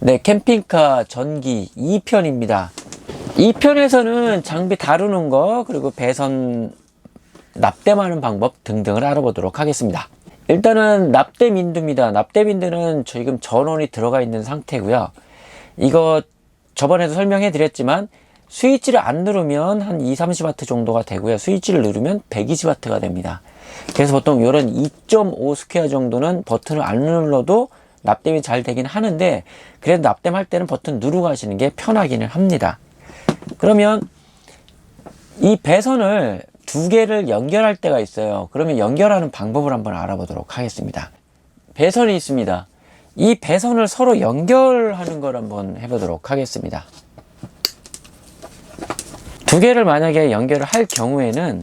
네, 캠핑카 전기 2편입니다. 2편에서는 장비 다루는 거, 그리고 배선 납땜하는 방법 등등을 알아보도록 하겠습니다. 일단은 납땜 인두입니다. 납땜 인두는 지금 전원이 들어가 있는 상태고요. 이거 저번에도 설명해 드렸지만 스위치를 안 누르면 한 2, 30W 정도가 되고요. 스위치를 누르면 120W가 됩니다. 그래서 보통 이런 2.5 스퀘어 정도는 버튼을 안 눌러도 납땜이 잘 되긴 하는데 그래도 납땜할 때는 버튼 누르고 하시는 게 편하기는 합니다. 그러면 이 배선을 두 개를 연결할 때가 있어요. 그러면 연결하는 방법을 한번 알아보도록 하겠습니다. 배선이 있습니다. 이 배선을 서로 연결하는 걸 한번 해보도록 하겠습니다. 두 개를 만약에 연결을 할 경우에는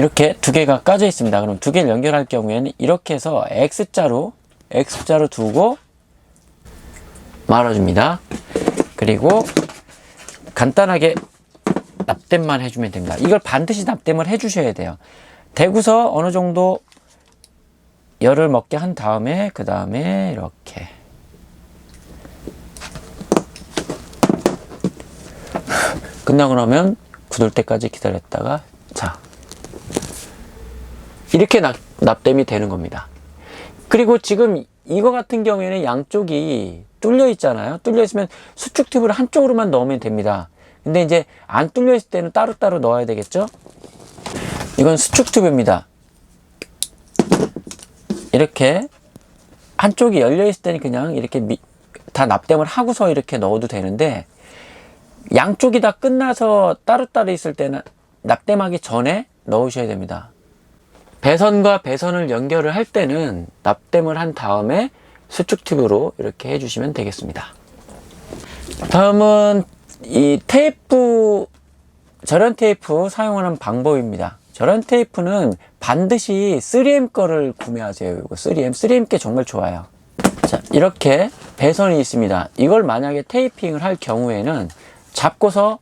이렇게 두 개가 까져 있습니다. 그럼 두 개를 연결할 경우에는 이렇게 해서 X자로 X자로 두고 말아줍니다. 그리고 간단하게 납땜만 해주면 됩니다. 이걸 반드시 납땜을 해주셔야 돼요. 대구서 어느 정도 열을 먹게 한 다음에 그 다음에 이렇게 끝나고 나면 굳을 때까지 기다렸다가 자 이렇게 납, 납땜이 되는 겁니다. 그리고 지금 이거 같은 경우에는 양쪽이 뚫려 있잖아요. 뚫려 있으면 수축 튜브를 한쪽으로만 넣으면 됩니다. 근데 이제 안 뚫려 있을 때는 따로따로 넣어야 되겠죠? 이건 수축 튜브입니다. 이렇게 한쪽이 열려 있을 때는 그냥 이렇게 미, 다 납땜을 하고서 이렇게 넣어도 되는데 양쪽이 다 끝나서 따로따로 있을 때는 납땜하기 전에 넣으셔야 됩니다. 배선과 배선을 연결을 할 때는 납땜을 한 다음에 수축 튜브로 이렇게 해주시면 되겠습니다. 다음은 이 테이프, 절연 테이프 사용하는 방법입니다. 절연 테이프는 반드시 3M 거를 구매하세요. 이거 3M, 3M 게 정말 좋아요. 자, 이렇게 배선이 있습니다. 이걸 만약에 테이핑을 할 경우에는 잡고서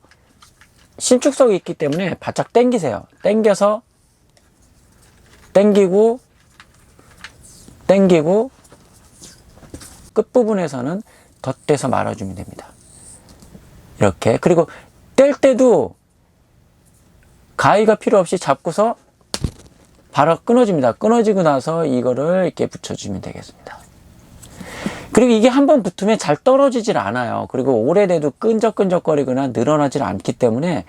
신축성이 있기 때문에 바짝 당기세요. 당겨서 당기고 당기고 끝부분에서는 덧대서 말아주면 됩니다. 이렇게 그리고 뗄 때도 가위가 필요 없이 잡고서 바로 끊어집니다. 끊어지고 나서 이거를 이렇게 붙여주면 되겠습니다. 그리고 이게 한번 붙으면 잘 떨어지질 않아요. 그리고 오래돼도 끈적끈적거리거나 늘어나질 않기 때문에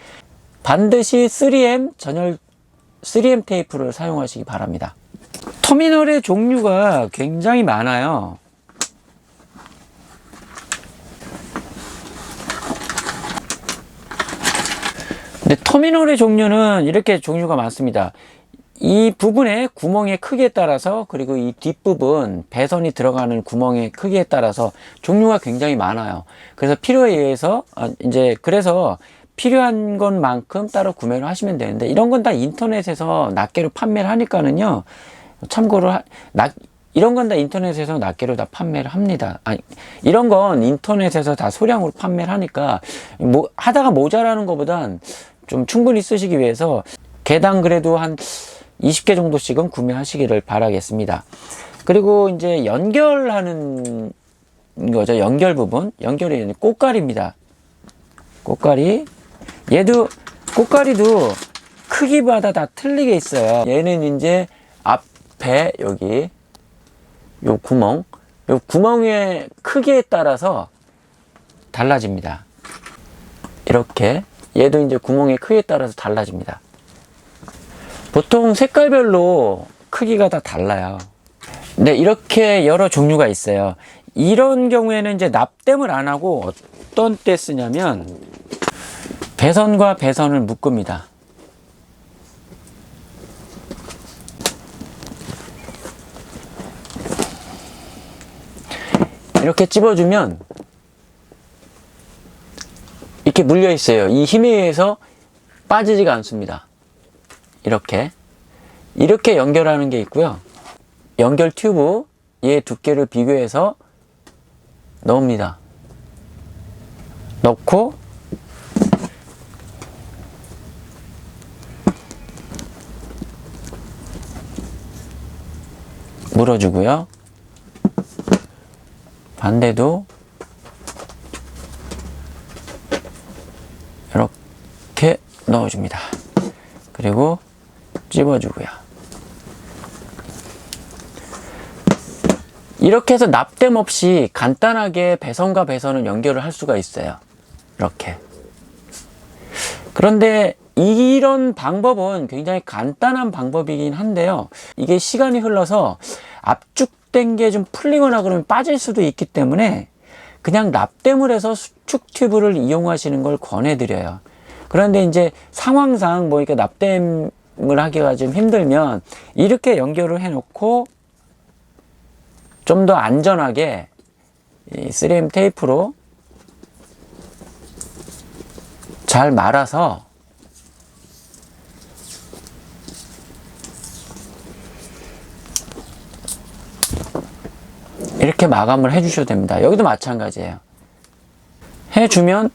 반드시 3M 전열 3M 테이프를 사용하시기 바랍니다. 터미널의 종류가 굉장히 많아요. 근데 터미널의 종류는 이렇게 종류가 많습니다. 이 부분의 구멍의 크기에 따라서 그리고 이 뒷부분 배선이 들어가는 구멍의 크기에 따라서 종류가 굉장히 많아요. 그래서 필요에 의해서 아, 이제 그래서 필요한 것만큼 따로 구매를 하시면 되는데 이런 건 다 인터넷에서 낱개로 판매를 하니까는요. 참고로 하, 낱, 이런 건 다 인터넷에서 낱개로 다 판매를 합니다. 아니, 이런 건 인터넷에서 다 소량으로 판매를 하니까 뭐 하다가 모자라는 것보단 좀 충분히 쓰시기 위해서 개당 그래도 한 20개 정도씩은 구매하시기를 바라겠습니다. 그리고 이제 연결하는 거죠. 연결 부분. 연결이 꽃갈입니다. 꽃갈이. 얘도, 꽃갈이도 크기마다 다 틀리게 있어요. 얘는 이제 앞에 여기, 요 구멍. 요 구멍의 크기에 따라서 달라집니다. 이렇게. 얘도 이제 구멍의 크기에 따라서 달라집니다. 보통 색깔별로 크기가 다 달라요. 네, 이렇게 여러 종류가 있어요. 이런 경우에는 이제 납땜을 안 하고 어떤 때 쓰냐면 배선과 배선을 묶습니다. 이렇게 찝어주면 이렇게 물려 있어요. 이 힘에 의해서 빠지지가 않습니다. 이렇게 이렇게 연결하는 게 있고요. 연결 튜브 얘 두께를 비교해서 넣습니다. 넣고 물어주고요. 반대도 이렇게 넣어줍니다. 그리고 찝어주고요. 이렇게 해서 납땜 없이 간단하게 배선과 배선을 연결을 할 수가 있어요. 이렇게. 그런데 이런 방법은 굉장히 간단한 방법이긴 한데요. 이게 시간이 흘러서 압축된 게 좀 풀리거나 그러면 빠질 수도 있기 때문에 그냥 납땜을 해서 수축 튜브를 이용하시는 걸 권해드려요. 그런데 이제 상황상 뭐 이렇게 납땜을 하기가 좀 힘들면 이렇게 연결을 해놓고 좀 더 안전하게 이 3M 테이프로 잘 말아서 이렇게 마감을 해주셔도 됩니다. 여기도 마찬가지예요. 해주면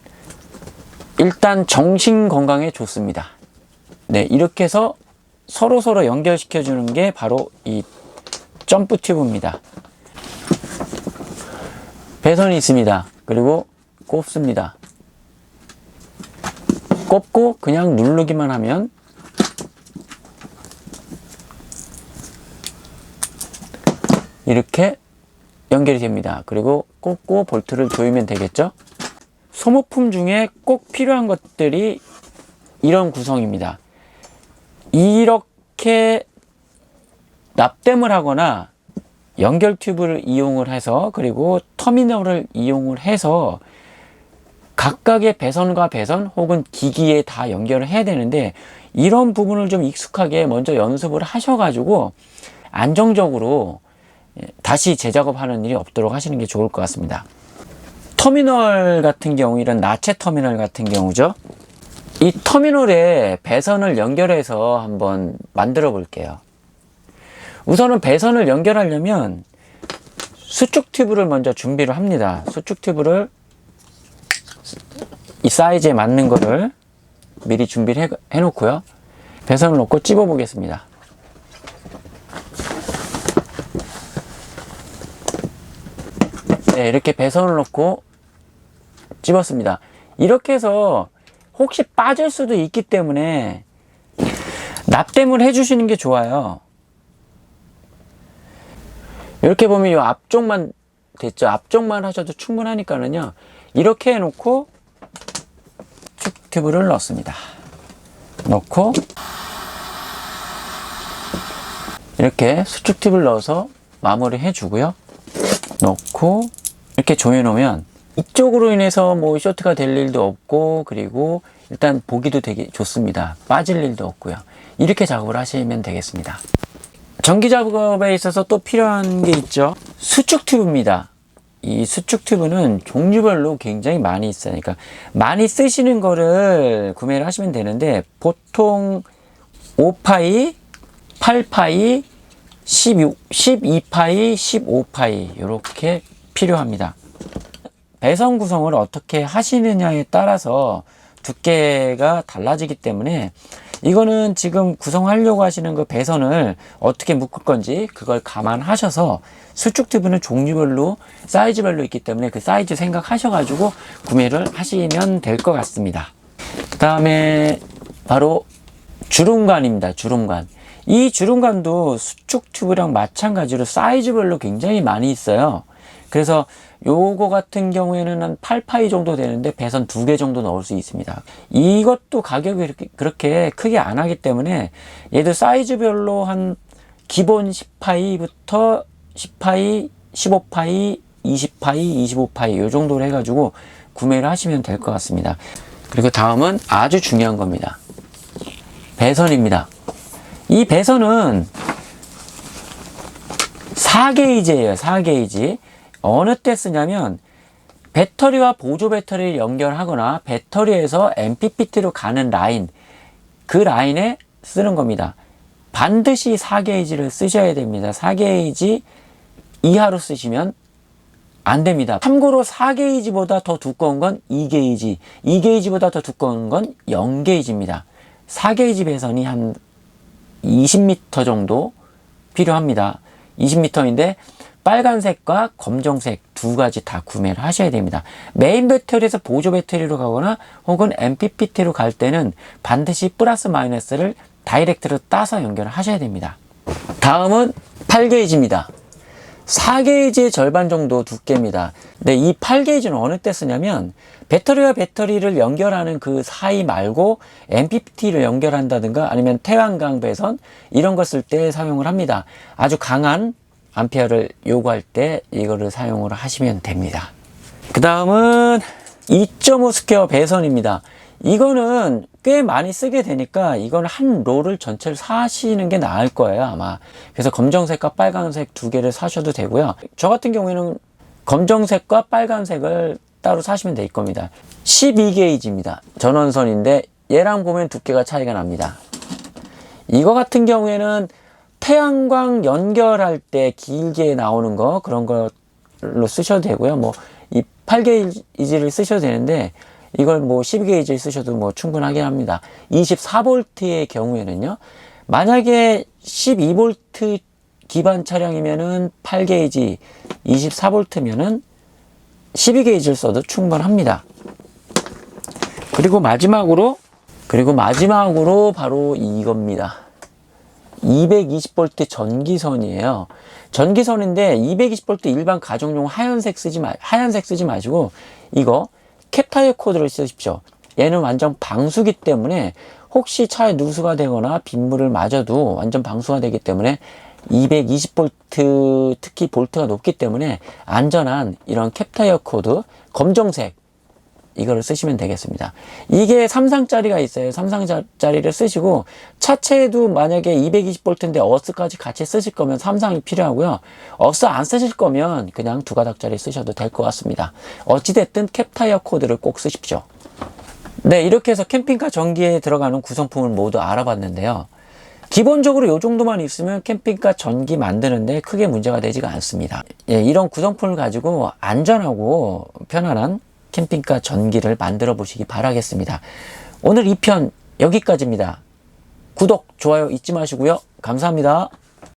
일단 정신 건강에 좋습니다. 네, 이렇게 해서 서로 서로 연결시켜 주는 게 바로 이 점프 튜브입니다. 배선이 있습니다. 그리고 꼽습니다. 꼽고 그냥 누르기만 하면 이렇게 연결이 됩니다. 그리고 꽂고 볼트를 조이면 되겠죠? 소모품 중에 꼭 필요한 것들이 이런 구성입니다. 이렇게 납땜을 하거나 연결 튜브를 이용을 해서 그리고 터미널을 이용을 해서 각각의 배선과 배선 혹은 기기에 다 연결을 해야 되는데 이런 부분을 좀 익숙하게 먼저 연습을 하셔가지고 안정적으로 다시 재작업하는 일이 없도록 하시는 게 좋을 것 같습니다. 터미널 같은 경우 이런 나체 터미널 같은 경우죠. 이 터미널에 배선을 연결해서 한번 만들어 볼게요. 우선은 배선을 연결하려면 수축 튜브를 먼저 준비를 합니다. 수축 튜브를 이 사이즈에 맞는 거를 미리 준비를 해, 해 놓고요. 배선을 놓고 찝어 보겠습니다. 네, 이렇게 배선을 놓고 찝었습니다. 이렇게 해서 혹시 빠질 수도 있기 때문에 납땜을 해주시는 게 좋아요. 이렇게 보면 이 앞쪽만 됐죠. 앞쪽만 하셔도 충분하니까는요. 이렇게 해놓고 튜브를 넣습니다. 넣고 이렇게 수축 팁을 넣어서 마무리 해주고요. 넣고 이렇게 조여 놓으면 이쪽으로 인해서 뭐 쇼트가 될 일도 없고 그리고 일단 보기도 되게 좋습니다. 빠질 일도 없고요. 이렇게 작업을 하시면 되겠습니다. 전기 작업에 있어서 또 필요한 게 있죠. 수축 튜브입니다. 이 수축 튜브는 종류별로 굉장히 많이 있어요. 그러니까 많이 쓰시는 거를 구매를 하시면 되는데 보통 5파이, 8파이, 16, 12파이, 15파이 이렇게 필요합니다. 배선 구성을 어떻게 하시느냐에 따라서 두께가 달라지기 때문에 이거는 지금 구성하려고 하시는 그 배선을 어떻게 묶을 건지 그걸 감안하셔서 수축 튜브는 종류별로 사이즈별로 있기 때문에 그 사이즈 생각하셔 가지고 구매를 하시면 될 것 같습니다. 그 다음에 바로 주름관입니다. 주름관. 이 주름관도 수축 튜브랑 마찬가지로 사이즈별로 굉장히 많이 있어요. 그래서 요거 같은 경우에는 한 8파이 정도 되는데 배선 두 개 정도 넣을 수 있습니다. 이것도 가격이 그렇게, 그렇게 크게 안 하기 때문에 얘도 사이즈별로 한 기본 10파이부터 10파이, 15파이, 20파이, 25파이 요 정도로 해가지고 구매를 하시면 될 것 같습니다. 그리고 다음은 아주 중요한 겁니다. 배선입니다. 이 배선은 4게이지예요. 4게이지. 어느 때 쓰냐면 배터리와 보조 배터리를 연결하거나 배터리에서 MPPT로 가는 라인 그 라인에 쓰는 겁니다. 반드시 4게이지를 쓰셔야 됩니다. 4게이지 이하로 쓰시면 안 됩니다. 참고로 4게이지보다 더 두꺼운 건 2게이지, 2게이지보다 더 두꺼운 건 0게이지입니다. 4게이지 배선이 한 20m 정도 필요합니다. 20m인데 빨간색과 검정색 두 가지 다 구매를 하셔야 됩니다. 메인 배터리에서 보조 배터리로 가거나 혹은 MPPT로 갈 때는 반드시 플러스 마이너스를 다이렉트로 따서 연결을 하셔야 됩니다. 다음은 8게이지입니다. 4게이지의 절반 정도 두께입니다. 근데 이 8게이지는 어느 때 쓰냐면 배터리와 배터리를 연결하는 그 사이 말고 MPPT를 연결한다든가 아니면 태양광 배선 이런 걸 쓸 때 사용을 합니다. 아주 강한 암페어를 요구할 때 이거를 사용을 하시면 됩니다. 그 다음은 2.5 스퀘어 배선입니다. 이거는 꽤 많이 쓰게 되니까 이건 한 롤을 전체를 사시는 게 나을 거예요 아마. 그래서 검정색과 빨간색 두 개를 사셔도 되고요. 저 같은 경우에는 검정색과 빨간색을 따로 사시면 될 겁니다. 12게이지입니다. 전원선인데 얘랑 보면 두께가 차이가 납니다. 이거 같은 경우에는 태양광 연결할 때 길게 나오는 거 그런 걸로 쓰셔도 되고요. 뭐 이 8게이지를 쓰셔도 되는데 이걸 뭐 12게이지를 쓰셔도 뭐 충분하긴 합니다. 24V의 경우에는요. 만약에 12V 기반 차량이면은 8게이지 24V면은 12게이지를 써도 충분합니다. 그리고 마지막으로 그리고 마지막으로 바로 이겁니다. 220V 전기선이에요. 전기선인데 220V 일반 가정용 하얀색 쓰지 마, 하얀색 쓰지 마시고 이거 캡타이어 코드를 쓰십시오. 얘는 완전 방수기 때문에 혹시 차에 누수가 되거나 빗물을 맞아도 완전 방수가 되기 때문에 220V 특히 볼트가 높기 때문에 안전한 이런 캡타이어 코드 검정색 이거를 쓰시면 되겠습니다. 이게 삼상짜리가 있어요. 삼상짜리를 쓰시고 차체에도 만약에 220V인데 어스까지 같이 쓰실 거면 삼상이 필요하고요. 어스 안 쓰실 거면 그냥 두 가닥짜리 쓰셔도 될 것 같습니다. 어찌됐든 캡타이어 코드를 꼭 쓰십시오. 네, 이렇게 해서 캠핑카 전기에 들어가는 구성품을 모두 알아봤는데요. 기본적으로 이 정도만 있으면 캠핑카 전기 만드는데 크게 문제가 되지가 않습니다. 예, 이런 구성품을 가지고 안전하고 편안한 캠핑카 전기를 만들어 보시기 바라겠습니다. 오늘 이 편 여기까지입니다. 구독, 좋아요 잊지 마시고요. 감사합니다.